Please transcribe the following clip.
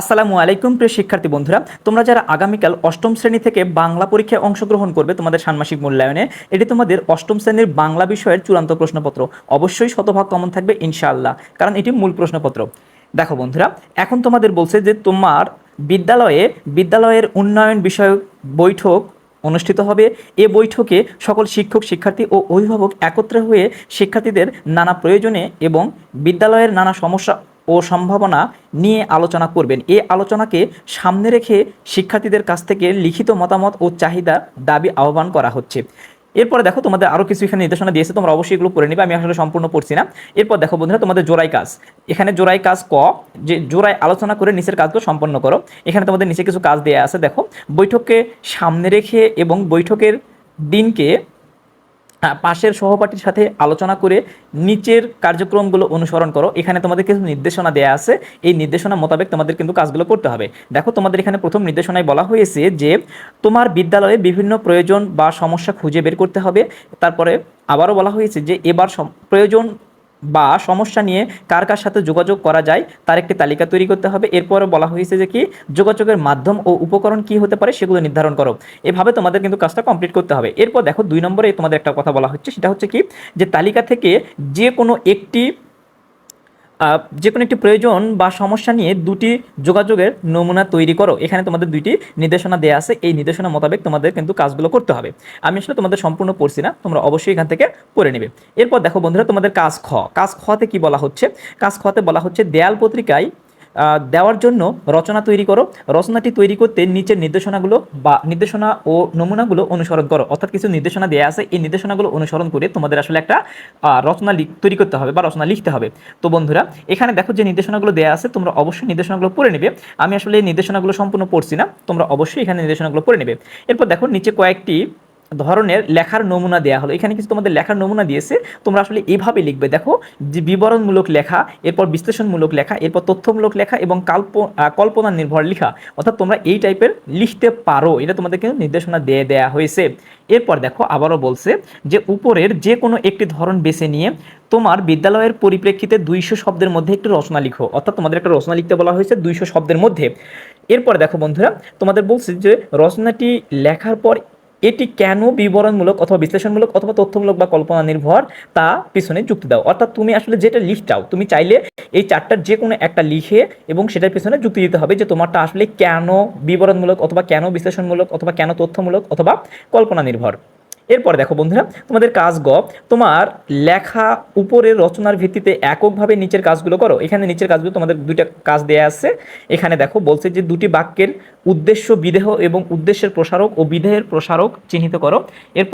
আসসালামু আলাইকুম প্রিয় শিক্ষার্থী বন্ধুরা। তোমরা যারা আগামীকাল অষ্টম শ্রেণি থেকে বাংলা পরীক্ষায় অংশগ্রহণ করবে তোমাদের ষান্মাসিক মূল্যায়নে, এটি তোমাদের অষ্টম শ্রেণির বাংলা বিষয়ের চূড়ান্ত প্রশ্নপত্র। অবশ্যই শতভাগ কমন থাকবে ইনশাআল্লাহ, কারণ এটি মূল প্রশ্নপত্র। দেখো বন্ধুরা, এখন তোমাদের বলছে যে তোমার বিদ্যালয়ে, বিদ্যালয়ের উন্নয়ন বিষয়ক বৈঠক অনুষ্ঠিত হবে। এ বৈঠকে সকল শিক্ষক, শিক্ষার্থী ও অভিভাবক একত্রে হয়ে শিক্ষার্থীদের নানা প্রয়োজনে এবং বিদ্যালয়ের নানা সমস্যা ও সম্ভাবনা নিয়ে আলোচনা করবেন। এই আলোচনাকে সামনে রেখে শিক্ষার্থীদের কাছ থেকে লিখিত মতামত ও চাহিদা দাবি আহ্বান করা হচ্ছে। এরপরে দেখো, তোমাদের আরও কিছু এখানে নির্দেশনা দিয়েছে, তোমরা অবশ্যই এগুলো পড়ে নিবে, আমি আসলে সম্পূর্ণ পড়ছি না। এরপর দেখো বন্ধুরা, তোমাদের জোড়াই কাজ। এখানে জোড়াই কাজ ক, যে জোড়ায় আলোচনা করে নিচের কাজগুলো সম্পন্ন করো। এখানে তোমাদের নিচে কিছু কাজ দেওয়া আছে, দেখো। বৈঠককে সামনে রেখে এবং বৈঠকের দিনকে পাশের সহপাঠীর সাথে আলোচনা করে নিচের কার্যক্রমগুলো অনুসরণ করো। এখানে তোমাদের কিছু নির্দেশনা দেওয়া আছে। এই নির্দেশনা মোতাবেক তোমাদের কিন্তু কাজগুলো করতে হবে। দেখো, তোমাদের এখানে প্রথম নির্দেশনায় বলা হয়েছে যে, তোমার বিদ্যালয়ে বিভিন্ন প্রয়োজন বা সমস্যা খুঁজে বের করতে হবে। তারপরে আবারও বলা হয়েছে যে, এবার প্রয়োজন বা সমস্যা নিয়ে কার কার সাথে যোগাযোগ করা যায়, তার একটি তালিকা তৈরি করতে হবে। এরপরে বলা হয়েছে যে কি, যোগাযোগের মাধ্যম ও উপকরণ কি হতে পারে সেগুলো নির্ধারণ করো। এভাবে তোমাদের কিন্তু কাজটা কমপ্লিট করতে হবে। এরপর দেখো দুই নম্বরে তোমাদের একটা কথা বলা হচ্ছে, সেটা হচ্ছে কি, যে তালিকা থেকে যে কোনো একটি যে কোনো একটি প্রয়োজন বা সমস্যা নিয়ে দুটি যোগাযোগের নমুনা তৈরি করো। এখানে তোমাদের দুইটি নির্দেশনা দেওয়া আছে। এই নির্দেশনা মোতাবেক তোমাদের কিন্তু কাজগুলো করতে হবে। আমি আসলে তোমাদের সম্পূর্ণ পড়ছি না, তোমরা অবশ্যই এখান থেকে পড়ে নেবে। এরপর দেখো বন্ধুরা, তোমাদের কাজ খ। কাজ খতে কি বলা হচ্ছে? কাজ খতে বলা হচ্ছে দেয়াল পত্রিকায় দেওয়ার জন্য রচনা তৈরি করো। রচনাটি তৈরি করতে নিচের নির্দেশনাগুলো বা নির্দেশনা ও নমুনাগুলো অনুসরণ করো। অর্থাৎ কিছু নির্দেশনা দেওয়া আছে, এই নির্দেশনাগুলো অনুসরণ করে তোমাদের আসলে একটা রচনা তৈরি করতে হবে বা রচনা লিখতে হবে। তো বন্ধুরা, এখানে দেখো যে নির্দেশনাগুলো দেওয়া আছে, তোমরা অবশ্যই নির্দেশনাগুলো পড়ে নেবে। আমি আসলে এই নির্দেশনাগুলো সম্পূর্ণ পড়ছি না, তোমরা অবশ্যই এখানে নির্দেশনাগুলো পড়ে নেবে। এরপর দেখো নিচে কয়েকটি ধরনের লেখার নমুনা দেওয়া হলো। এখানে কিছু তোমাদের লেখার নমুনা দিয়েছে। তোমরা আসলে এইভাবে লিখবে। দেখো, যে বিবরণমূলক লেখা, এরপর বিশ্লেষণমূলক লেখা, এরপর তথ্যমূলক লেখা এবং কাল্প কল্পনা নির্ভর লেখা, অর্থাৎ তোমরা এই টাইপের লিখতে পারো। এটা তোমাদেরকে নির্দেশনা দিয়ে দেয়া হয়েছে। এরপর দেখো, আবারও বলছে যে উপরের যে কোনো একটি ধরন বেছে নিয়ে তোমার বিদ্যালয়ের পরিপ্রেক্ষিতে দুইশো শব্দের মধ্যে একটি রচনা লিখো। অর্থাৎ তোমাদের একটা রচনা লিখতে বলা হয়েছে দুইশো শব্দের মধ্যে। এরপর দেখো বন্ধুরা, তোমাদের বলছে যে রচনাটি লেখার পর এটি কেন বিবরণমূলক অথবা বিশ্লেষণমূলক অথবা তথ্যমূলক বা কল্পনা নির্ভর তা পিছনে যুক্তি দাও? অর্থাৎ তুমি আসলে যেটা লিখটাও তুমি চাইলে এই চারটার যে কোনো একটা লিখে এবং সেটার পিছনে যুক্তি দিতে হবে যে তোমারটা আসলে কেন বিবরণমূলক অথবা কেন বিশ্লেষণমূলক অথবা কেন তথ্যমূলক অথবা কল্পনা নির্ভর এরপর দেখো বন্ধুরা, তোমাদের কাজ গ, তোমার লেখা উপরের রচনার ভিত্তিতে এককভাবে নিচের কাজগুলো করো। এখানে নিচের কাজগুলো তোমাদের দুইটা কাজ দেয়া আছে। এখানে দেখো বলছে যে দুটি বাক্যের উদ্দেশ্য বিদেহ এবং উদ্দেশ্যের প্রসারক ও বিদেহের প্রসারক চিহ্নিত করো। এর